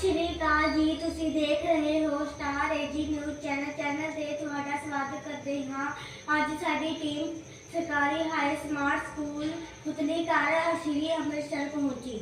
ਸ਼੍ਰੀ ਅਕਾਲ ਜੀ, ਤੁਸੀਂ ਦੇਖ ਰਹੇ ਹੋ star AG news channel. Channel ਤੇ ਤੁਹਾਡਾ ਸਵਾਗਤ ਕਰਦੇ ਹਾਂ। ਅੱਜ ਸਾਡੀ ਟੀਮ ਸਰਕਾਰੀ ਹਾਈ ਸਮਾਰਟ ਸਕੂਲ ਪੁਤਲੀ ਘਰ ਸ਼੍ਰੀ ਅੰਮ੍ਰਿਤਸਰ ਪਹੁੰਚੀ।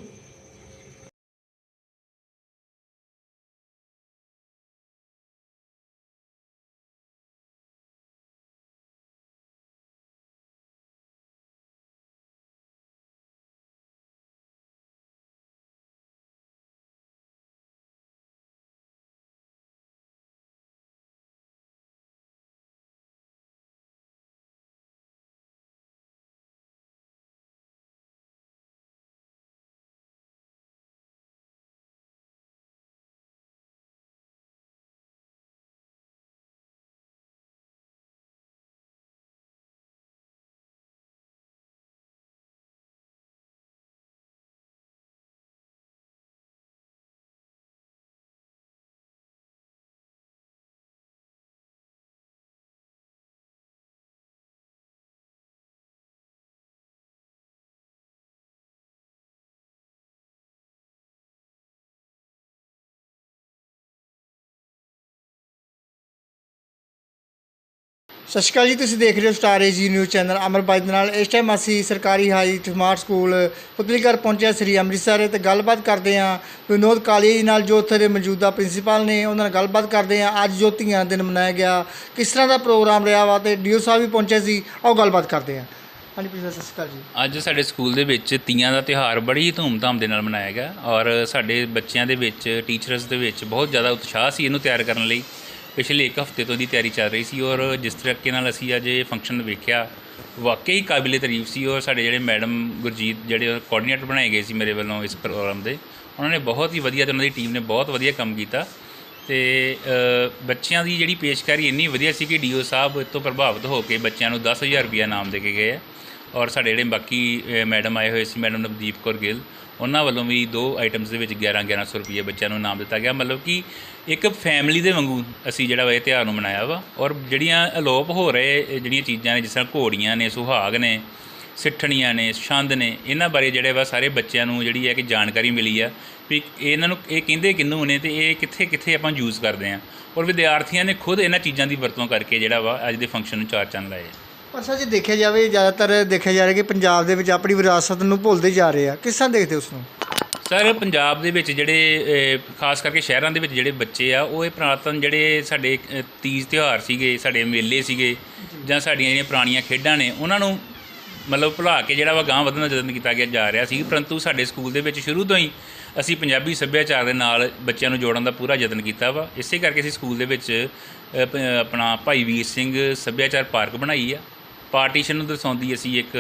ਸਤਿ ਸ਼੍ਰੀ ਅਕਾਲ ਜੀ, ਤੁਸੀਂ ਦੇਖ ਰਹੇ ਹੋ star AG news channel Amarbaj ਦੇ ਨਾਲ ਇਸ ਟਾਈਮ ਅਸੀਂ ਸਰਕਾਰੀ ਹਾਈ ਸਮਾਰਟ ਸਕੂਲ ਪੁਤਲੀਗੜ੍ਹ ਪਹੁੰਚਿਆ ਸ੍ਰੀ ਅੰਮ੍ਰਿਤਸਰ ਤੇ ਗੱਲਬਾਤ ਕਰਦੇ ਹਾਂ। ਵਿਨੋਦ ਕਾਲੀਆ ਜੀ ਨਾਲ ਜੋ ਉੱਥੇ ਦੇ ਮੌਜੂਦਾ ਪ੍ਰਿੰਸੀਪਲ ਨੇ, ਉਹਨਾਂ ਨਾਲ ਗੱਲਬਾਤ ਕਰਦੇ ਹਾਂ। ਅੱਜ ਜੋ ਧੀਆਂ ਦਿਨ ਮਨਾਇਆ ਗਿਆ, ਕਿਸ ਤਰ੍ਹਾਂ ਦਾ ਪ੍ਰੋਗਰਾਮ ਰਿਹਾ ਵਾ ਤੇ ਡੀਓ ਸਾਹਿਬ ਵੀ ਪਹੁੰਚੇ ਸੀ, ਆਓ ਗੱਲਬਾਤ ਕਰਦੇ ਹਾਂ। ਹਾਂਜੀ ਪ੍ਰਿੰਸੀਪਲ ਸਤਿ ਸ਼੍ਰੀ ਅਕਾਲ ਜੀ। ਅੱਜ ਸਾਡੇ ਸਕੂਲ ਦੇ ਵਿੱਚ ਤੀਆਂ ਦਾ ਤਿਉਹਾਰ ਬੜੀ ਧੂਮਧਾਮ ਦੇ ਨਾਲ ਮਨਾਇਆ ਗਿਆ ਔਰ ਸਾਡੇ ਬੱਚਿਆਂ ਦੇ ਵਿੱਚ ਟੀਚਰਸ ਦੇ ਵਿੱਚ ਬਹੁਤ ਜ਼ਿਆਦਾ ਉਤਸ਼ਾਹ ਸੀ ਇਹਨੂੰ ਤਿਆਰ ਕਰਨ ਲਈ। ਪਿਛਲੇ ਇੱਕ ਹਫ਼ਤੇ ਤੋਂ ਦੀ ਤਿਆਰੀ ਚੱਲ ਰਹੀ ਸੀ ਔਰ ਜਿਸ ਤਰੀਕੇ ਨਾਲ ਅਸੀਂ ਅੱਜ ਇਹ ਫੰਕਸ਼ਨ ਵੇਖਿਆ, ਵਾਕਈ ਕਾਬਿਲੇ ਤਾਰੀਫ ਸੀ ਔਰ ਸਾਡੇ ਜਿਹੜੇ ਮੈਡਮ ਗੁਰਜੀਤ ਜਿਹੜੇ ਕੋਆਰਡੀਨੇਟਰ ਬਣਾਏ ਗਏ ਸੀ ਮੇਰੇ ਵੱਲੋਂ ਇਸ ਪ੍ਰੋਗਰਾਮ ਦੇ, ਉਹਨਾਂ ਨੇ ਬਹੁਤ ਹੀ ਵਧੀਆ ਤੇ ਉਹਨਾਂ ਦੀ ਟੀਮ ਨੇ ਬਹੁਤ ਵਧੀਆ ਕੰਮ ਕੀਤਾ ਤੇ ਬੱਚਿਆਂ ਦੀ ਜਿਹੜੀ ਪੇਸ਼ਕਾਰੀ ਇੰਨੀ ਵਧੀਆ ਸੀ ਕਿ ਡੀਓ ਸਾਹਿਬ ਇਸ ਤੋਂ ਪ੍ਰਭਾਵਿਤ ਹੋ ਕੇ ਬੱਚਿਆਂ ਨੂੰ 10000 ਰੁਪਇਆ ਇਨਾਮ ਦੇ ਕੇ ਗਏ ਆ। ਔਰ ਸਾਡੇ ਜਿਹੜੇ ਬਾਕੀ ਮੈਡਮ ਆਏ ਹੋਏ ਸੀ, ਮੈਡਮ ਨਵਦੀਪ ਕੌਰ ਗਿੱਲ, ਉਹਨਾਂ ਵੱਲੋਂ ਵੀ ਦੋ ਆਈਟਮਸ ਦੇ ਵਿੱਚ 11 1100 ਰੁਪਏ ਬੱਚਿਆਂ ਨੂੰ ਇਨਾਮ ਦਿੱਤਾ ਗਿਆ। ਮਤਲਬ ਕਿ ਇੱਕ ਫੈਮਿਲੀ ਦੇ ਵਾਂਗੂ ਅਸੀਂ ਜਿਹੜਾ ਵਾ ਇਹ ਤਿਉਹਾਰ ਨੂੰ ਮਨਾਇਆ ਵਾ ਔਰ ਜਿਹੜੀਆਂ ਅਲੋਪ ਹੋ ਰਹੇ ਜਿਹੜੀਆਂ ਚੀਜ਼ਾਂ ਨੇ, ਜਿਸ ਤਰ੍ਹਾਂ ਘੋੜੀਆਂ ਨੇ, ਸੁਹਾਗ ਨੇ, ਸਿੱਠਣੀਆਂ ਨੇ, ਛੰਦ ਨੇ, ਇਹਨਾਂ ਬਾਰੇ ਜਿਹੜੇ ਵਾ ਸਾਰੇ ਬੱਚਿਆਂ ਨੂੰ ਜਿਹੜੀ ਹੈ ਕਿ ਜਾਣਕਾਰੀ ਮਿਲੀ ਆ ਵੀ ਇਹਨਾਂ ਨੂੰ ਇਹ ਕਹਿੰਦੇ ਕਿਹਨੂੰ ਨੇ ਤੇ ਇਹ ਕਿੱਥੇ ਕਿੱਥੇ ਆਪਾਂ ਯੂਜ਼ ਕਰਦੇ ਆ। ਔਰ ਵਿਦਿਆਰਥੀਆਂ ਨੇ ਖੁਦ ਇਹਨਾਂ ਚੀਜ਼ਾਂ ਦੀ ਵਰਤੋਂ ਕਰਕੇ ਜਿਹੜਾ ਵਾ ਅੱਜ ਦੇ ਫੰਕਸ਼ਨ ਨੂੰ ਚਾਰ ਚੰਨ ਲਾਏ ਪਰ ਸਰ ਜੇ ਦੇਖਿਆ ਜਾਵੇ ਜ਼ਿਆਦਾਤਰ ਦੇਖਿਆ ਜਾ ਰਿਹਾ ਕਿ ਪੰਜਾਬ ਦੇ ਵਿੱਚ ਆਪਣੀ ਵਿਰਾਸਤ ਨੂੰ ਭੁੱਲਦੇ ਜਾ ਰਹੇ ਆ। ਕਿਸ ਤਰ੍ਹਾਂ ਦੇਖਦੇ ਉਸ ਨੂੰ ਸਰ ਪੰਜਾਬ ਦੇ ਵਿੱਚ ਜਿਹੜੇ ਅ, ਖਾਸ ਕਰਕੇ ਸ਼ਹਿਰਾਂ ਦੇ ਵਿੱਚ ਜਿਹੜੇ ਬੱਚੇ ਆ ਉਹ ਇਹ ਪੁਰਾਤਨ ਜਿਹੜੇ ਸਾਡੇ ਅ, ਤੀਜ ਤਿਉਹਾਰ ਸੀਗੇ ਸਾਡੇ ਮੇਲੇ ਸੀਗੇ ਜਾਂ ਸਾਡੀਆਂ ਜਿਹੜੀਆਂ ਪੁਰਾਣੀਆਂ ਖੇਡਾਂ ਨੇ ਉਹਨਾਂ ਨੂੰ ਮਤਲਬ ਭੁਲਾ ਕੇ ਜਿਹੜਾ ਵਾ ਗਾਂ ਵਧਣ ਦਾ ਯਤਨ ਕੀਤਾ ਗਿਆ ਜਾ ਰਿਹਾ ਸੀ। ਪਰੰਤੂ ਸਾਡੇ ਸਕੂਲ ਦੇ ਵਿੱਚ ਸ਼ੁਰੂ ਤੋਂ ਹੀ ਅਸੀਂ ਪੰਜਾਬੀ ਸੱਭਿਆਚਾਰ ਦੇ ਨਾਲ ਬੱਚਿਆਂ ਨੂੰ ਜੋੜਨ ਦਾ ਪੂਰਾ ਯਤਨ ਕੀਤਾ ਵਾ। ਇਸੇ ਕਰਕੇ ਅਸੀਂ ਸਕੂਲ ਦੇ ਵਿੱਚ ਅ, ਪ- ਆਪਣਾ ਭਾਈ ਵੀਰ ਸਿੰਘ ਸੱਭਿਆਚਾਰ ਪਾਰਕ ਬਣਾਈ ਆ। ਪਾਰਟੀਸ਼ਨ ਨੂੰ ਦਰਸਾਉਂਦੀ ਅਸੀਂ ਇੱਕ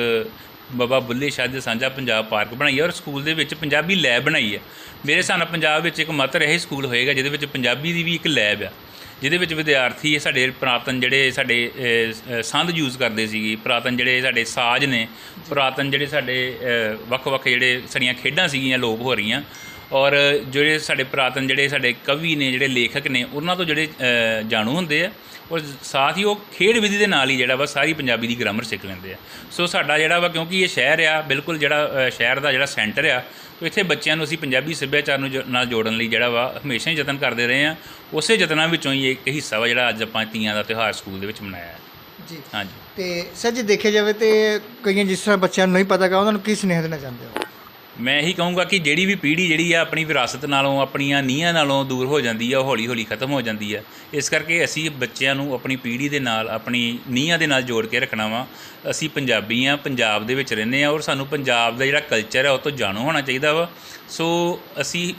ਬਾਬਾ ਬੁੱਲੇ ਸ਼ਾਹ ਦੇ ਸਾਂਝਾ ਪੰਜਾਬ ਪਾਰਕ ਬਣਾਈ ਹੈ ਔਰ ਸਕੂਲ ਦੇ ਵਿੱਚ ਪੰਜਾਬੀ ਲੈਬ ਬਣਾਈ ਹੈ। ਮੇਰੇ ਹਿਸਾਬ ਨਾਲ ਪੰਜਾਬ ਵਿੱਚ ਇੱਕ ਮਾਤਰ ਇਹ ਸਕੂਲ ਹੋਏਗਾ, ਜਿਹਦੇ ਵਿੱਚ ਪੰਜਾਬੀ ਦੀ ਵੀ ਇੱਕ ਲੈਬ ਆ, ਜਿਹਦੇ ਵਿੱਚ ਵਿਦਿਆਰਥੀ ਸਾਡੇ ਪੁਰਾਤਨ ਜਿਹੜੇ ਸਾਡੇ ਸੰਦ ਯੂਜ਼ ਕਰਦੇ ਸੀਗੇ, ਪੁਰਾਤਨ ਜਿਹੜੇ ਸਾਡੇ ਸਾਜ਼ ਨੇ, ਪੁਰਾਤਨ ਜਿਹੜੇ ਸਾਡੇ ਵੱਖ-ਵੱਖ ਜਿਹੜੇ ਸਾਡੀਆਂ ਖੇਡਾਂ ਸੀਗੀਆਂ, ਲੋਪ ਹੋ ਰਹੀਆਂ, ਔਰ ਜਿਹੜੇ ਸਾਡੇ ਪੁਰਾਤਨ ਜਿਹੜੇ ਸਾਡੇ ਕਵੀ ਨੇ, ਜਿਹੜੇ ਲੇਖਕ ਨੇ, ਉਹਨਾਂ ਤੋਂ ਜਿਹੜੇ ਜਾਣੂ ਹੁੰਦੇ ਆ ਔਰ ਸਾਥ ਹੀ ਉਹ ਖੇਡ ਵਿਧੀ ਦੇ ਨਾਲ ਹੀ ਜਿਹੜਾ ਵਾ ਸਾਰੀ ਪੰਜਾਬੀ ਦੀ ਗ੍ਰਾਮਰ ਸਿੱਖ ਲੈਂਦੇ ਆ। ਸੋ ਸਾਡਾ ਜਿਹੜਾ ਵਾ ਕਿਉਂਕਿ ਇਹ ਸ਼ਹਿਰ ਆ ਬਿਲਕੁਲ ਜਿਹੜਾ ਸ਼ਹਿਰ ਦਾ ਜਿਹੜਾ ਸੈਂਟਰ ਆ ਤੋ ਇੱਥੇ ਬੱਚਿਆਂ ਨੂੰ ਅਸੀਂ ਪੰਜਾਬੀ ਸੱਭਿਆਚਾਰ ਨੂੰ ਨਾਲ ਜੋੜਨ ਲਈ ਜਿਹੜਾ ਵਾ ਹਮੇਸ਼ਾ ਹੀ ਯਤਨ ਕਰਦੇ ਰਹੇ ਆ। ਉਸੇ ਯਤਨਾਂ ਵਿੱਚੋਂ ਹੀ ਇੱਕ ਹਿੱਸਾ ਵਾ ਜਿਹੜਾ ਅੱਜ ਆਪਾਂ ਤੀਆਂ ਦਾ ਤਿਉਹਾਰ ਸਕੂਲ ਦੇ ਵਿੱਚ ਮਨਾਇਆ ਹੈ। ਜੀ। ਹਾਂਜੀ। ਤੇ ਸਰ ਜੇ ਦੇਖਿਆ ਜਾਵੇ ਤੇ ਕਈਆਂ ਜਿਸ ਤਰ੍ਹਾਂ ਬੱਚਿਆਂ ਨੂੰ ਨਹੀਂ ਪਤਾ ਗਾ ਉਹਨਾਂ ਨੂੰ ਕੀ ਸੁਨੇਹਾ ਦੇਣਾ ਚਾਹੁੰਦੇ ਹੋ? ਮੈਂ ਇਹੀ ਕਹੂੰਗਾ ਕਿ ਜਿਹੜੀ ਵੀ ਪੀੜ੍ਹੀ ਜਿਹੜੀ ਆ ਆਪਣੀ ਵਿਰਾਸਤ ਨਾਲੋਂ, ਆਪਣੀਆਂ ਨੀਹਾਂ ਨਾਲੋਂ ਦੂਰ ਹੋ ਜਾਂਦੀ ਆ, ਉਹ ਹੌਲੀ ਹੌਲੀ ਖਤਮ ਹੋ ਜਾਂਦੀ ਆ। ਇਸ ਕਰਕੇ ਅਸੀਂ ਬੱਚਿਆਂ ਨੂੰ ਆਪਣੀ ਪੀੜ੍ਹੀ ਦੇ ਨਾਲ, ਆਪਣੀ ਨੀਹਾਂ ਦੇ ਨਾਲ ਜੋੜ ਕੇ ਰੱਖਣਾ ਵਾ। ਅਸੀਂ ਪੰਜਾਬੀ ਆ, ਪੰਜਾਬ ਦੇ ਵਿੱਚ ਰਹਿੰਦੇ ਆ ਔਰ ਸਾਨੂੰ ਪੰਜਾਬ ਦਾ ਜਿਹੜਾ ਕਲਚਰ ਆ, ਉਹ ਤੋਂ ਜਾਣੂ ਹੋਣਾ ਚਾਹੀਦਾ ਵਾ। ਸੋ ਅਸੀਂ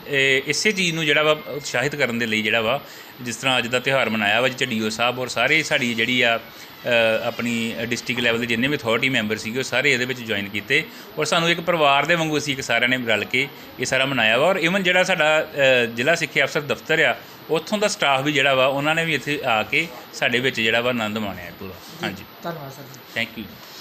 ਇਸੇ ਚੀਜ਼ ਨੂੰ ਜਿਹੜਾ ਵਾ ਉਤਸ਼ਾਹਿਤ ਕਰਨ ਦੇ ਲਈ ਜਿਹੜਾ ਵਾ, ਜਿਸ ਤਰ੍ਹਾਂ ਅੱਜ ਦਾ ਤਿਉਹਾਰ ਮਨਾਇਆ ਵਾ ਜਿਹ ਸਾਹਿਬ ਔਰ ਸਾਰੇ ਸਾਡੀ ਜਿਹੜੀ ਆ ਆਪਣੀ ਡਿਸਟ੍ਰਿਕਟ ਲੈਵਲ ਦੇ ਜਿੰਨੇ ਵੀ ਅਥਾਰਟੀ ਮੈਂਬਰ ਸੀਗੇ ਉਹ ਸਾਰੇ ਇਹਦੇ ਵਿੱਚ ਜੁਆਇਨ ਕੀਤੇ ਔਰ ਸਾਨੂੰ ਇੱਕ ਪਰਿਵਾਰ ਦੇ ਵਾਂਗੂ ਅਸੀਂ ਇੱਕ ਸਾਰਿਆਂ ਨੇ ਰਲ ਕੇ ਇਹ ਸਾਰਾ ਮਨਾਇਆ ਵਾ ਔਰ ਇਵਨ ਜਿਹੜਾ ਸਾਡਾ ਜ਼ਿਲ੍ਹਾ ਸਿੱਖਿਆ ਅਫਸਰ ਦਫ਼ਤਰ ਆ ਉੱਥੋਂ ਦਾ ਸਟਾਫ ਵੀ ਜਿਹੜਾ ਵਾ ਉਹਨਾਂ ਨੇ ਵੀ ਇੱਥੇ ਆ ਕੇ ਸਾਡੇ ਵਿੱਚ ਜਿਹੜਾ ਵਾ ਆਨੰਦ ਮਾਣਿਆ ਪੂਰਾ। ਹਾਂਜੀ। ਧੰਨਵਾਦ ਸਰ ਜੀ। Thank you